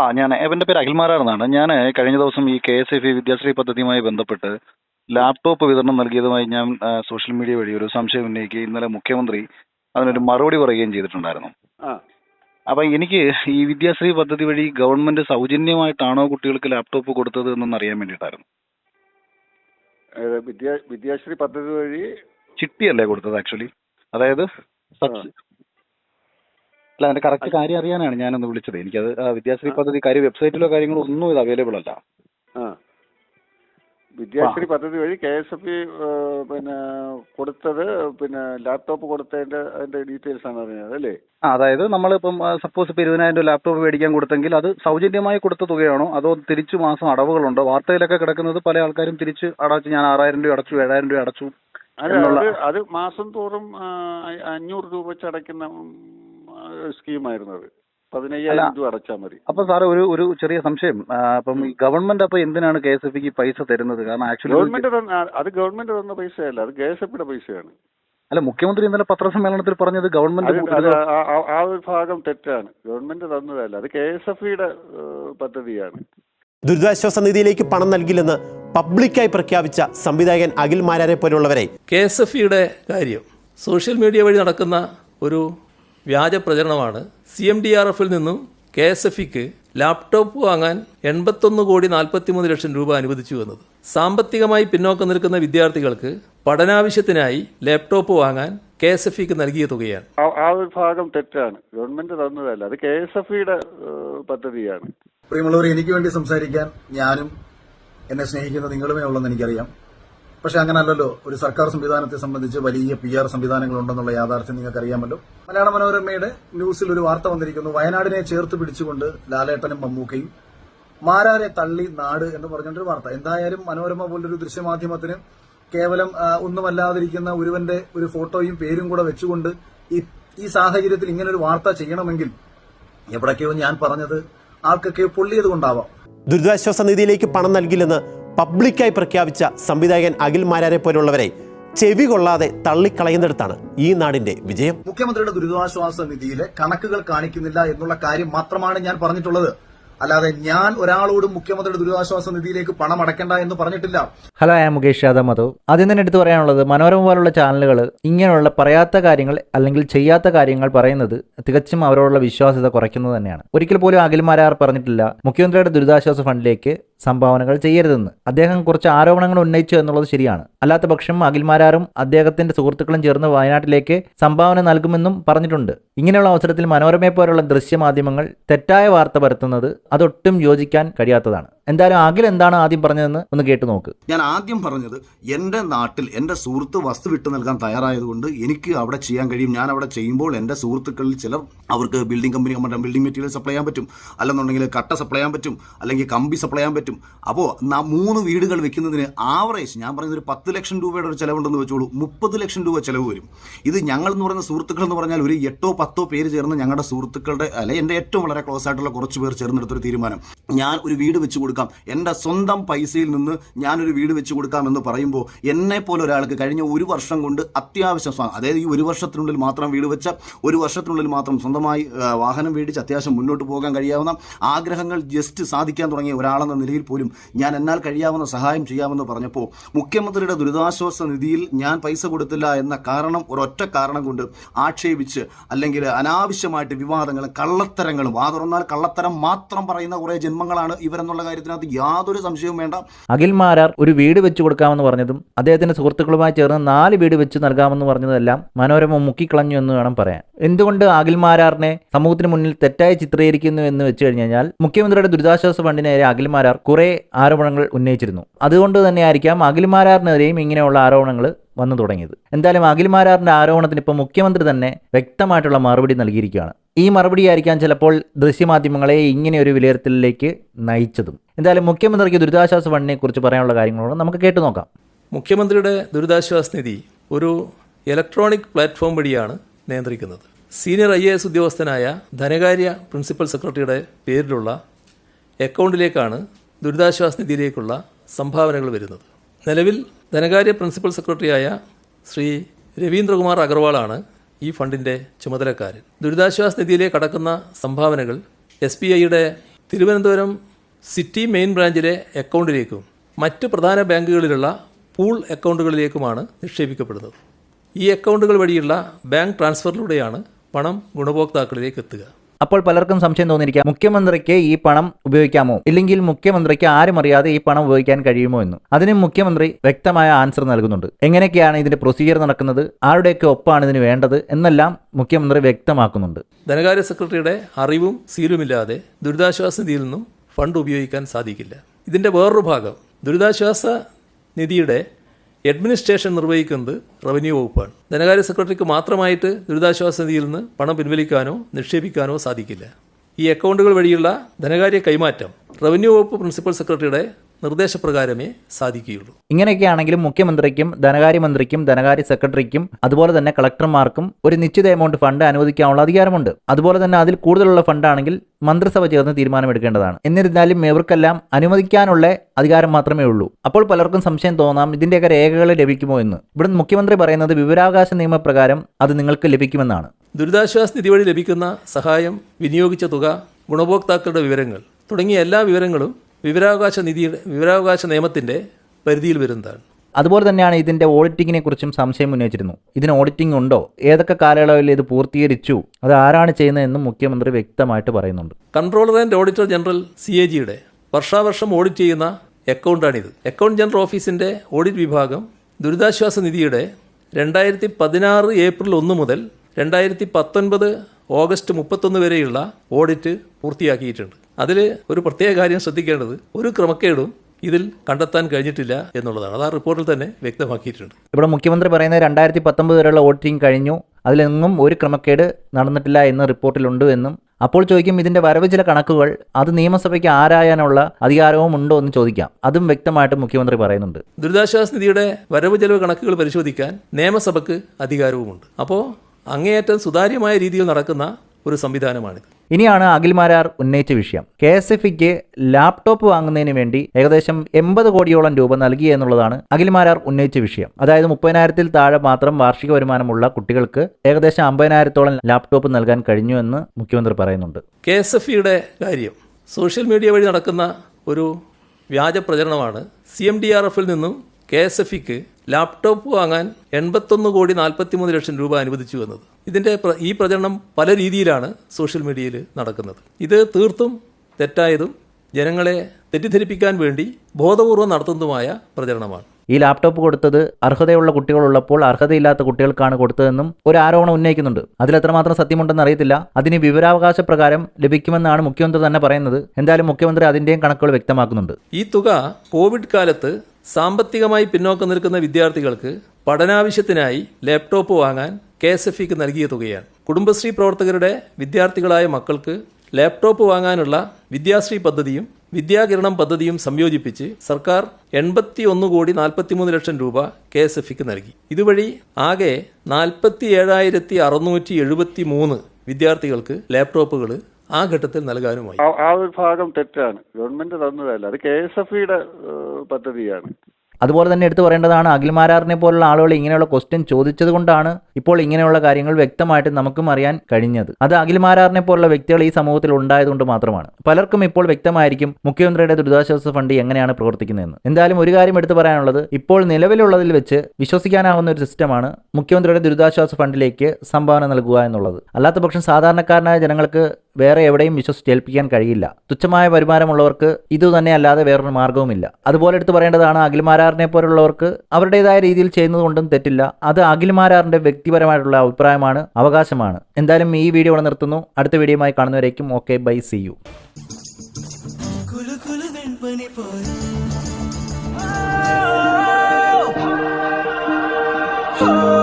ആ ഞാൻ എന്റെ പേര് അഖിൽമാരാർ എന്നാണ്. ഞാൻ കഴിഞ്ഞ ദിവസം ഈ K S F E Vidyashree പദ്ധതിയുമായി ബന്ധപ്പെട്ട് ലാപ്ടോപ്പ് വിതരണം നൽകിയതുമായി ഞാൻ ആ, സോഷ്യൽ മീഡിയ വഴി ഒരു സംശയം ഉന്നയിക്കുകയും ഇന്നലെ മുഖ്യമന്ത്രി അതിനൊരു മറുപടി പറയുകയും ചെയ്തിട്ടുണ്ടായിരുന്നു. ആ. അപ്പം എനിക്ക് ഈ വിദ്യാശ്രീ പദ്ധതി വഴി ഗവൺമെന്റ് സൗജന്യമായിട്ടാണോ കുട്ടികൾക്ക് ലാപ്ടോപ്പ് കൊടുത്തത് എന്നൊന്ന് അറിയാൻ വേണ്ടിയിട്ടായിരുന്നു. ഏത് വിദ്യാ വിദ്യാശ്രീ പദ്ധതി വഴി ചിട്ടിയല്ലേ കൊടുത്തത് ആക്ച്വലി. അതായത് സബ്സി- അല്ല അതിന്റെ കറക്റ്റ് കാര്യം അറിയാനാണ് ഞാനൊന്ന് വിളിച്ചത്. എനിക്കത് ആ, വിദ്യാശ്രീ പദ്ധതി കാര്യം വെബ്സൈറ്റിലോ കാര്യങ്ങളോ ഒന്നും ഇത് അവൈലബിൾ അല്ല. ആ. വിദ്യാശ്രീ പദ്ധതി വഴി കെ എസ് എഫ് ഇ പിന്നെ കൊടുത്തത് പിന്നെ ലാപ്ടോപ്പ് കൊടുത്തതിന്റെ അതിന്റെ ഡീറ്റെയിൽസ് ആണ് അറിഞ്ഞത് അല്ലേ? ആ അതായത് നമ്മളിപ്പം സപ്പോസ് ഇപ്പം ഇരുപതിനായിരം രൂപ ലാപ്ടോപ്പ് മേടിക്കാൻ കൊടുത്തെങ്കിൽ അത് സൗജന്യമായി കൊടുത്ത തുകയാണോ? അതോ തിരിച്ചു മാസം അടവുകളുണ്ടോ? വാർത്തയിലൊക്കെ കിടക്കുന്നത് പല ആൾക്കാരും തിരിച്ച് അടച്ചു ഞാൻ ആറായിരം രൂപ അടച്ചു ഏഴായിരം രൂപ അടച്ചു അല്ല എന്നുള്ള- അത് അത് മാസം തോറും ആ, അ- അഞ്ഞൂറ് രൂപ വെച്ച് അടയ്ക്കുന്ന സ്കീമായിരുന്നു അത്. പതിനയ്യായിരം. രൂപ അടച്ചാൽ മതി. അപ്പൊ സാറേ ഒരു ഒരു ചെറിയ സംശയം. അപ്പം ഗവൺമെന്റ് അപ്പൊ എന്തിനാണ് കെ എസ് എഫ് പൈസ തരുന്നത്? കാരണം ആക്ച്വലി ഗവൺമെന്റ് അത് ഗവൺമെന്റ് തന്ന പൈസയല്ല അത് കെ എസ് എഫിന്റെ പൈസയാണ്. അല്ല മുഖ്യമന്ത്രി ഇന്നലെ പത്രസമ്മേളനത്തിൽ പറഞ്ഞത് ഗവൺമെന്റ് ആ- ഒരു ഭാഗം തെറ്റാണ്. ഗവൺമെന്റ് തന്നതല്ല അത് കെ എസ് എഫ് ഇയുടെ പദ്ധതിയാണ്. ദുരിതാശ്വാസ നിധിയിലേക്ക് പണം നൽകില്ലെന്ന് പബ്ലിക്കായി പ്രഖ്യാപിച്ച സംവിധായകൻ അഖിൽ മാരാരെ പോലുള്ളവരെ. കെ എസ് എഫ് ഇയുടെ കാര്യം സോഷ്യൽ മീഡിയ വഴി നടക്കുന്ന ഒരു വ്യാജ പ്രചരണമാണ്. സി എം ഡി ആർ എഫിൽ നിന്നും കെ എസ് എഫ് ഇക്ക് ലാപ്ടോപ്പ് വാങ്ങാൻ എൺപത്തൊന്ന് കോടി നാൽപ്പത്തിമൂന്ന് ലക്ഷം രൂപ അനുവദിച്ചു എന്നത്. സാമ്പത്തികമായി പിന്നോക്കം നിൽക്കുന്ന വിദ്യാർത്ഥികൾക്ക് പഠനാവശ്യത്തിനായി ലാപ്ടോപ്പ് വാങ്ങാൻ കെ എസ് എഫ് ഇക്ക് നൽകിയ തുകയാണ്. ആ- ഒരു ഭാഗം തെറ്റാണ്. ഗവൺമെന്റ് തന്നതല്ല. അത് കെ എസ് എഫ് ഇയുടെ പദ്ധതിയാണ്. പ്രിയമുള്ളവർ എനിക്ക് വേണ്ടി സംസാരിക്കാൻ ഞാനും എന്നെ സ്നേഹിക്കുന്ന നിങ്ങളുമേ ഉള്ളെന്ന് എനിക്കറിയാം. പക്ഷെ അങ്ങനല്ലല്ലോ. ഒരു സർക്കാർ സംവിധാനത്തെ സംബന്ധിച്ച് വലിയ പി ആർ സംവിധാനങ്ങളുണ്ടെന്നുള്ള യാഥാർത്ഥ്യം നിങ്ങൾക്കറിയാമല്ലോ. മലയാള മനോരമയുടെ ന്യൂസിൽ ഒരു വാർത്ത വന്നിരിക്കുന്നു. വയനാടിനെ ചേർത്ത് പിടിച്ചുകൊണ്ട് ലാലേട്ടനും മമ്മൂക്കയും മാരാരെ തള്ളി നാട് എന്ന് പറഞ്ഞൊരു വാർത്ത. എന്തായാലും മനോരമ പോലൊരു ദൃശ്യമാധ്യമത്തിന് കേവലം ഒന്നുമല്ലാതിരിക്കുന്ന ഒരുവന്റെ ഒരു ഫോട്ടോയും പേരും കൂടെ വെച്ചുകൊണ്ട് ഈ സാഹചര്യത്തിൽ ഇങ്ങനൊരു വാർത്ത ചെയ്യണമെങ്കിൽ എവിടൊക്കെയോ ഞാൻ പറഞ്ഞത് ആൾക്കൊക്കെ പൊള്ളിയത് കൊണ്ടാവാം. ദുരിതാശ്വാസ നിധിയിലേക്ക് പണം നൽകില്ലെന്ന് പബ്ലിക്കായി പ്രഖ്യാപിച്ച സംവിധായകൻ അഖിൽ മാരാരെ പോലുള്ളവരെ ചെവി കൊള്ളാതെ തള്ളിക്കളയുന്നിടത്താണ് ഈ നാടിന്റെ വിജയം. മുഖ്യമന്ത്രിയുടെ ദുരിതാശ്വാസ നിധിയിലെ കണക്കുകൾ കാണിക്കുന്നില്ല എന്നുള്ള കാര്യം മാത്രമാണ് ഞാൻ പറഞ്ഞിട്ടുള്ളത്. അല്ലാതെ ഞാൻ ഒരാളോടും മുഖ്യമന്ത്രിയുടെ ദുരിതാശ്വാസ നിധിയിലേക്ക് പണം അടയ്ക്കണ്ട എന്ന് പറഞ്ഞിട്ടില്ല. ഹലോ ഞാൻ മുകേഷ് യാദവ് മധു. ആദ്യം തന്നെ എടുത്തു പറയാനുള്ളത് മനോരമ പോലുള്ള ചാനലുകൾ ഇങ്ങനെയുള്ള പറയാത്ത കാര്യങ്ങൾ അല്ലെങ്കിൽ ചെയ്യാത്ത കാര്യങ്ങൾ പറയുന്നത് തികച്ചും അവരോടുള്ള വിശ്വാസ്യത കുറയ്ക്കുന്നത് തന്നെയാണ്. ഒരിക്കൽ പോലും അഖിൽ മാരാർ പറഞ്ഞിട്ടില്ല മുഖ്യമന്ത്രിയുടെ ദുരിതാശ്വാസ ഫണ്ടിലേക്ക് സംഭാവനകൾ ചെയ്യരുതെന്ന്. അദ്ദേഹം കുറച്ച് ആരോപണങ്ങൾ ഉന്നയിച്ചു എന്നുള്ളത് ശരിയാണ്. അല്ലാത്ത പക്ഷം അഖിൽമാരാറും അദ്ദേഹത്തിന്റെ സുഹൃത്തുക്കളും ചേർന്ന് വയനാട്ടിലേക്ക് സംഭാവന നൽകുമെന്നും പറഞ്ഞിട്ടുണ്ട്. ഇങ്ങനെയുള്ള അവസരത്തിൽ മനോരമയെ പോലുള്ള ദൃശ്യമാധ്യമങ്ങൾ തെറ്റായ വാർത്ത പരത്തുന്നത് അതൊട്ടും യോജിക്കാൻ കഴിയാത്തതാണ്. എന്തായാലും അഖിൽ എന്താണ് ആദ്യം പറഞ്ഞതെന്ന് ഒന്ന് കേട്ടു നോക്ക്. ഞാൻ ആദ്യം പറഞ്ഞത് എന്റെ നാട്ടിൽ എന്റെ സുഹൃത്ത് വസ്തു വിട്ടു നൽകാൻ തയ്യാറായതുകൊണ്ട് എനിക്ക് അവിടെ ചെയ്യാൻ കഴിയും. ഞാൻ അവിടെ ചെയ്യുമ്പോൾ എന്റെ സുഹൃത്തുക്കളിൽ ചിലർ അവർക്ക് building company building material supply ചെയ്യാൻ പറ്റും. അല്ലെന്നുണ്ടെങ്കിൽ കട്ട സപ്ലൈ ചെയ്യാൻ പറ്റും. അല്ലെങ്കിൽ കമ്പി സപ്ലൈ ചെയ്യാൻ പറ്റും. അപ്പോൾ മൂന്ന് വീടുകൾ വെക്കുന്നതിന് ആവറേജ് ഞാൻ പറയുന്നത് ഒരു പത്ത് ലക്ഷം രൂപയുടെ ഒരു ചിലവുണ്ടെന്ന് വെച്ചോളൂ. മുപ്പത് ലക്ഷം രൂപ ചിലവ് വരും. ഇത് ഞങ്ങൾ എന്ന് പറയുന്ന സുഹൃത്തുക്കൾ എന്ന് പറഞ്ഞാൽ ഒരു എട്ടോ പത്തോ പേര് ചേർന്ന് ഞങ്ങളുടെ സുഹൃത്തുക്കളുടെ അല്ലെ എന്റെ ഏറ്റവും വളരെ ക്ലോസ് ആയിട്ടുള്ള കുറച്ച് പേർ ചേർന്നെടുത്തൊരു തീരുമാനം. ഞാൻ ഒരു വീട് വെച്ച് കൊടുക്കാം. എന്റെ സ്വന്തം പൈസയിൽ നിന്ന് ഞാനൊരു വീട് വെച്ച് കൊടുക്കാം എന്ന് പറയുമ്പോൾ എന്നെ പോലെ ഒരാൾക്ക് കഴിഞ്ഞ ഒരു വർഷം കൊണ്ട് അത്യാവശ്യം അതായത് ഈ ഒരു വർഷത്തിനുള്ളിൽ മാത്രം വീട് വെച്ച ഒരു വർഷത്തിനുള്ളിൽ മാത്രം സ്വന്തമായി വാഹനം മേടിച്ച് അത്യാവശ്യം മുന്നോട്ട് പോകാൻ കഴിയാവുന്ന ആഗ്രഹങ്ങൾ ജസ്റ്റ് സാധിക്കാൻ തുടങ്ങിയ ഒരാളെന്ന നിലയിൽ പോലും ഞാൻ എന്നാൽ കഴിയാവുന്ന സഹായം ചെയ്യാമെന്ന് പറഞ്ഞപ്പോൾ മുഖ്യമന്ത്രിയുടെ ദുരിതാശ്വാസ നിധിയിൽ ഞാൻ പൈസ കൊടുത്തില്ല എന്ന കാരണം ഒരൊറ്റ കാരണം കൊണ്ട് ആക്ഷേപിച്ച് അല്ലെങ്കിൽ അനാവശ്യമായിട്ട് വിവാദങ്ങളും കള്ളത്തരങ്ങളും ആ തുറന്നാൽ കള്ളത്തരം മാത്രം പറയുന്ന കുറേ ജന്മങ്ങളാണ് ഇവരെന്നുള്ള കാര്യത്തിനകത്ത് യാതൊരു സംശയവും വേണ്ട. അഖിൽ മാരാർ ഒരു വീട് വെച്ചു കൊടുക്കാമെന്ന് പറഞ്ഞതും അദ്ദേഹത്തിന്റെ സുഹൃത്തുക്കളുമായി ചേർന്ന് നാല് വീട് വെച്ച് നൽകാമെന്ന് പറഞ്ഞതെല്ലാം മനോരമ മുക്കിക്കളഞ്ഞു എന്ന് വേണം പറയാൻ. എന്തുകൊണ്ട് അഖിൽ മാരാറിനെ സമൂഹത്തിന് മുന്നിൽ തെറ്റായി ചിത്രീകരിക്കുന്നു എന്ന് വെച്ചു കഴിഞ്ഞാൽ മുഖ്യമന്ത്രിയുടെ ദുരിതാശ്വാസ ഫണ്ടിനെതിരെ അഖിൽ മാരാർ കുറെ ആരോപണങ്ങൾ ഉന്നയിച്ചിരുന്നു. അതുകൊണ്ട് തന്നെയായിരിക്കാം അഖിൽ മാരാറിനെതിരെയും ഇങ്ങനെയുള്ള ആരോപണങ്ങൾ വന്നു തുടങ്ങിയത്. എന്തായാലും അഖിൽ മാരാറിന്റെ ആരോപണത്തിന് ഇപ്പോൾ മുഖ്യമന്ത്രി തന്നെ വ്യക്തമായിട്ടുള്ള മറുപടി നൽകിയിരിക്കുകയാണ്. ഈ മറുപടി ആയിരിക്കാം ചിലപ്പോൾ ദൃശ്യമാധ്യമങ്ങളെ ഇങ്ങനെ ഒരു വിലയിരുത്തലിലേക്ക് നയിച്ചതും. എന്തായാലും മുഖ്യമന്ത്രിക്ക് ദുരിതാശ്വാസ ഫണ്ടിനെ കുറിച്ച് പറയാനുള്ള കാര്യങ്ങളോട് നമുക്ക് കേട്ടു നോക്കാം. മുഖ്യമന്ത്രിയുടെ ദുരിതാശ്വാസ നിധി ഒരു ഇലക്ട്രോണിക് പ്ലാറ്റ്ഫോം വഴിയാണ് നിയന്ത്രിക്കുന്നത്. സീനിയർ ഐ എ എസ് ഉദ്യോഗസ്ഥനായ ധനകാര്യ പ്രിൻസിപ്പൽ സെക്രട്ടറിയുടെ പേരിലുള്ള അക്കൗണ്ടിലേക്കാണ് ദുരിതാശ്വാസ നിധിയിലേക്കുള്ള സംഭാവനകൾ വരുന്നത്. നിലവിൽ ധനകാര്യ പ്രിൻസിപ്പൽ സെക്രട്ടറിയായ ശ്രീ രവീന്ദ്രകുമാർ അഗർവാളാണ് ഈ ഫണ്ടിന്റെ ചുമതലക്കാരൻ. ദുരിതാശ്വാസ നിധിയിലേക്ക് കടക്കുന്ന സംഭാവനകൾ എസ് ബി ഐയുടെ തിരുവനന്തപുരം സിറ്റി മെയിൻ ബ്രാഞ്ചിലെ അക്കൗണ്ടിലേക്കും മറ്റ് പ്രധാന ബാങ്കുകളിലുള്ള പൂൾ അക്കൗണ്ടുകളിലേക്കുമാണ് നിക്ഷേപിക്കപ്പെടുന്നത്. ഈ അക്കൗണ്ടുകൾ വഴിയുള്ള ബാങ്ക് ട്രാൻസ്ഫറിലൂടെയാണ് പണം ഗുണഭോക്താക്കളിലേക്ക് എത്തുക. അപ്പോൾ പലർക്കും സംശയം തോന്നിയിരിക്കാം മുഖ്യമന്ത്രിക്ക് ഈ പണം ഉപയോഗിക്കാമോ? ഇല്ലെങ്കിൽ മുഖ്യമന്ത്രിക്ക് ആരും അറിയാതെ ഈ പണം ഉപയോഗിക്കാൻ കഴിയുമോ എന്ന്? അതിന് മുഖ്യമന്ത്രി വ്യക്തമായ ആൻസർ നൽകുന്നുണ്ട്. എങ്ങനെയൊക്കെയാണ് ഇതിന്റെ പ്രൊസീജിയർ നടക്കുന്നത്? ആരുടെയൊക്കെ ഒപ്പാണ് ഇതിന് വേണ്ടത്? എന്നെല്ലാം മുഖ്യമന്ത്രി വ്യക്തമാക്കുന്നുണ്ട്. ധനകാര്യ സെക്രട്ടറിയുടെ അറിവും സീലുമില്ലാതെ ദുരിതാശ്വാസ നിധിയിൽ നിന്നും ഫണ്ട് ഉപയോഗിക്കാൻ സാധിക്കില്ല. ഇതിന്റെ വേറൊരു ഭാഗം ദുരിതാശ്വാസ നിധിയുടെ അഡ്മിനിസ്ട്രേഷൻ നിർവഹിക്കുന്നത് റവന്യൂ വകുപ്പാണ്. ധനകാര്യ സെക്രട്ടറിക്ക് മാത്രമായിട്ട് ദുരിതാശ്വാസ നിധിയിൽ നിന്ന് പണം പിൻവലിക്കാനോ നിക്ഷേപിക്കാനോ സാധിക്കില്ല. ഈ അക്കൗണ്ടുകൾ വഴിയുള്ള ധനകാര്യ കൈമാറ്റം റവന്യൂ വകുപ്പ് പ്രിൻസിപ്പൽ സെക്രട്ടറിയുടെ നിർദ്ദേശപ്രകാരമേ സാധിക്കുകയുള്ളൂ. ഇങ്ങനെയൊക്കെയാണെങ്കിലും മുഖ്യമന്ത്രിക്കും ധനകാര്യമന്ത്രിക്കും ധനകാര്യ സെക്രട്ടറിക്കും അതുപോലെ തന്നെ കളക്ടർമാർക്കും ഒരു നിശ്ചിത എമൗണ്ട് ഫണ്ട് അനുവദിക്കാനുള്ള അധികാരമുണ്ട്. അതുപോലെ തന്നെ അതിൽ കൂടുതലുള്ള ഫണ്ടാണെങ്കിൽ മന്ത്രിസഭ ചേർന്ന് തീരുമാനമെടുക്കേണ്ടതാണ്. എന്നിരുന്നാലും ഇവർക്കെല്ലാം അനുവദിക്കാനുള്ള അധികാരം മാത്രമേ ഉള്ളൂ. അപ്പോൾ പലർക്കും സംശയം തോന്നാം ഇതിന്റെയൊക്കെ രേഖകൾ ലഭിക്കുമോ എന്ന്. ഇവിടെ മുഖ്യമന്ത്രി പറയുന്നത് വിവരാവകാശ നിയമപ്രകാരം അത് നിങ്ങൾക്ക് ലഭിക്കുമെന്നാണ്. ദുരിതാശ്വാസ നിധി വഴി ലഭിക്കുന്ന സഹായം വിനിയോഗിച്ച തുക ഗുണഭോക്താക്കളുടെ വിവരങ്ങൾ തുടങ്ങിയ എല്ലാ വിവരങ്ങളും വിവരാവകാശ നിധിയുടെ വിവരാവകാശ നിയമത്തിന്റെ പരിധിയിൽ വരുന്നതാണ്. അതുപോലെ തന്നെയാണ് ഇതിന്റെ ഓഡിറ്റിങ്ങിനെ കുറിച്ചും സംശയം ഉന്നയിച്ചിരുന്നു. ഇതിന് ഓഡിറ്റിംഗ് ഉണ്ടോ? ഏതൊക്കെ കാലയളവിൽ ഇത് പൂർത്തീകരിച്ചു? അത് ആരാണ് ചെയ്യുന്നതെന്നും മുഖ്യമന്ത്രി വ്യക്തമായിട്ട് പറയുന്നുണ്ട്. Controller and auditor general C A ജിയുടെ വർഷാവർഷം ഓഡിറ്റ് ചെയ്യുന്ന അക്കൗണ്ടാണിത് അക്കൗണ്ട് ജനറൽ ഓഫീസിന്റെ ഓഡിറ്റ് വിഭാഗം ദുരിതാശ്വാസ നിധിയുടെ രണ്ടായിരത്തി പതിനാറ് ഏപ്രിൽ ഒന്ന് മുതൽ രണ്ടായിരത്തി പത്തൊൻപത് ഓഗസ്റ്റ് മുപ്പത്തൊന്ന് വരെയുള്ള ഓഡിറ്റ് പൂർത്തിയാക്കിയിട്ടുണ്ട്. അതിൽ ഒരു പ്രത്യേക കാര്യം ശ്രദ്ധിക്കേണ്ടത് ഒരു ക്രമക്കേടും ഇതിൽ കണ്ടെത്താൻ കഴിഞ്ഞിട്ടില്ല എന്നുള്ളതാണ്. അത് ആ റിപ്പോർട്ടിൽ തന്നെ വ്യക്തമാക്കിയിട്ടുണ്ട്. ഇവിടെ മുഖ്യമന്ത്രി പറയുന്നത് രണ്ടായിരത്തി പത്തൊമ്പത് വരെയുള്ള ഓഡിറ്റിംഗ് കഴിഞ്ഞു. അതിലെങ്ങും ഒരു ക്രമക്കേട് നടന്നിട്ടില്ല എന്ന് റിപ്പോർട്ടിലുണ്ട് എന്നും. അപ്പോൾ ചോദിക്കും ഇതിന്റെ വരവ് ചില കണക്കുകൾ അത് നിയമസഭയ്ക്ക് ആരായാനുള്ള അധികാരവും ഉണ്ടോ എന്ന് ചോദിക്കാം. അതും വ്യക്തമായിട്ട് മുഖ്യമന്ത്രി പറയുന്നുണ്ട്. ദുരിതാശ്വാസ നിധിയുടെ വരവ് ചെലവ് കണക്കുകൾ പരിശോധിക്കാൻ നിയമസഭയ്ക്ക് അധികാരവുമുണ്ട്. അപ്പോൾ അങ്ങേയറ്റം സുതാര്യമായ രീതിയിൽ നടക്കുന്ന ഒരു സംവിധാനമാണിത്. ഇനിയാണ് അഖിൽമാരാർ ഉന്നയിച്ച വിഷയം. കെ എസ് എഫ് ഇക്ക് ലാപ്ടോപ്പ് വാങ്ങുന്നതിന് വേണ്ടി ഏകദേശം എൺപത് കോടിയോളം രൂപ നൽകി എന്നുള്ളതാണ് അഖിൽമാരാർ ഉന്നയിച്ച വിഷയം. അതായത് മുപ്പതിനായിരത്തിൽ താഴെ മാത്രം വാർഷിക വരുമാനമുള്ള കുട്ടികൾക്ക് ഏകദേശം അമ്പതിനായിരത്തോളം ലാപ്ടോപ്പ് നൽകാൻ കഴിഞ്ഞു എന്ന് മുഖ്യമന്ത്രി പറയുന്നുണ്ട്. കെ എസ് എഫ് ഇയുടെ കാര്യം സോഷ്യൽ മീഡിയ വഴി നടക്കുന്ന ഒരു വ്യാജ പ്രചരണമാണ്. സി എം ഡി ആർ എഫിൽ നിന്നും കെ എസ് എഫ് ഇക്ക് ലാപ്ടോപ്പ് വാങ്ങാൻ എൺപത്തൊന്ന് കോടി നാൽപ്പത്തിമൂന്ന് ലക്ഷം രൂപ അനുവദിച്ചു എന്നത്. ഇതിന്റെ ഈ പ്രചരണം പല രീതിയിലാണ് സോഷ്യൽ മീഡിയയിൽ നടക്കുന്നത്. ഇത് തീർത്തും തെറ്റായതും ജനങ്ങളെ തെറ്റിദ്ധരിപ്പിക്കാൻ വേണ്ടി ബോധപൂർവം നടത്തുന്നതുമായ പ്രചരണമാണ്. ഈ ലാപ്ടോപ്പ് കൊടുത്തത് അർഹതയുള്ള കുട്ടികളുള്ളപ്പോൾ അർഹതയില്ലാത്ത കുട്ടികൾക്കാണ് കൊടുത്തതെന്നും ഒരു ആരോപണം ഉന്നയിക്കുന്നുണ്ട്. അതിൽ എത്രമാത്രം സത്യമുണ്ടെന്ന് അറിയത്തില്ല. അതിന് വിവരാവകാശ പ്രകാരം ലഭിക്കുമെന്നാണ് മുഖ്യമന്ത്രി തന്നെ പറയുന്നത്. എന്തായാലും മുഖ്യമന്ത്രി അതിന്റെയും കണക്കുകൾ വ്യക്തമാക്കുന്നുണ്ട്. ഈ തുക കോവിഡ് കാലത്ത് സാമ്പത്തികമായി പിന്നോക്കം നിൽക്കുന്ന വിദ്യാർത്ഥികൾക്ക് പഠനാവശ്യത്തിനായി ലാപ്ടോപ്പ് വാങ്ങാൻ കെ എസ് എഫ് ഇക്ക് നൽകിയ തുകയാണ്. കുടുംബശ്രീ പ്രവർത്തകരുടെ വിദ്യാർത്ഥികളായ മക്കൾക്ക് ലാപ്ടോപ്പ് വാങ്ങാനുള്ള വിദ്യാശ്രീ പദ്ധതിയും വിദ്യാകിരണം പദ്ധതിയും സംയോജിപ്പിച്ച് സർക്കാർ എൺപത്തി ഒന്ന് കോടി നാൽപ്പത്തിമൂന്ന് ലക്ഷം രൂപ കെ എസ് എഫ് ഇക്ക് നൽകി. ഇതുവഴി ആകെ നാൽപ്പത്തി ഏഴായിരത്തി അറുന്നൂറ്റി എഴുപത്തി മൂന്ന് വിദ്യാർത്ഥികൾക്ക് ലാപ്ടോപ്പുകൾ ആ ഘട്ടത്തിൽ നൽകാനുമായി. ആ- ഒരു ഭാഗം തെറ്റാണ്. ഗവൺമെന്റ് തന്നതല്ല. അത് കെ എസ് എഫ് ഇയുടെ പദ്ധതിയാണ്. അതുപോലെ തന്നെ എടുത്തു പറയേണ്ടതാണ് അഖിൽമാരാറിനെ പോലുള്ള ആളുകൾ ഇങ്ങനെയുള്ള ക്വസ്റ്റ്യൻ ചോദിച്ചത് കൊണ്ടാണ് ഇപ്പോൾ ഇങ്ങനെയുള്ള കാര്യങ്ങൾ വ്യക്തമായിട്ട് നമുക്കും അറിയാൻ കഴിഞ്ഞത്. അത് അഖിൽമാരാറിനെ പോലുള്ള വ്യക്തികൾ ഈ സമൂഹത്തിൽ ഉണ്ടായതുകൊണ്ട് മാത്രമാണ്. പലർക്കും ഇപ്പോൾ വ്യക്തമായിരിക്കും മുഖ്യമന്ത്രിയുടെ ദുരിതാശ്വാസ ഫണ്ട് എങ്ങനെയാണ് പ്രവർത്തിക്കുന്നതെന്ന്. എന്തായാലും ഒരു കാര്യം എടുത്തു പറയാനുള്ളത് ഇപ്പോൾ നിലവിലുള്ളതിൽ വെച്ച് വിശ്വസിക്കാനാവുന്ന ഒരു സിസ്റ്റമാണ് മുഖ്യമന്ത്രിയുടെ ദുരിതാശ്വാസ ഫണ്ടിലേക്ക് സംഭാവന നൽകുക എന്നുള്ളത്. അല്ലാത്ത പക്ഷം സാധാരണക്കാരനായ ജനങ്ങൾക്ക് വേറെ എവിടെയും വിശ്വസിച്ചേൽപ്പിക്കാൻ കഴിയില്ല. തുച്ഛമായ വരുമാനമുള്ളവർക്ക് ഇതുതന്നെ അല്ലാതെ വേറൊരു മാർഗവുമില്ല അതുപോലെ എടുത്തു പറയേണ്ടതാണ് അഖിൽമാരാറിനെ പോലുള്ളവർക്ക് അവരുടേതായ രീതിയിൽ ചെയ്യുന്നതുകൊണ്ടും തെറ്റില്ല. അത് അഖിൽമാരാറിന്റെ വ്യക്തിപരമായിട്ടുള്ള അഭിപ്രായമാണ് അവകാശമാണ്. എന്തായാലും ഈ വീഡിയോ ഇവിടെ നിർത്തുന്നു. അടുത്ത വീഡിയോയുമായി കാണുന്നവരേക്കും okay bye see you. Oh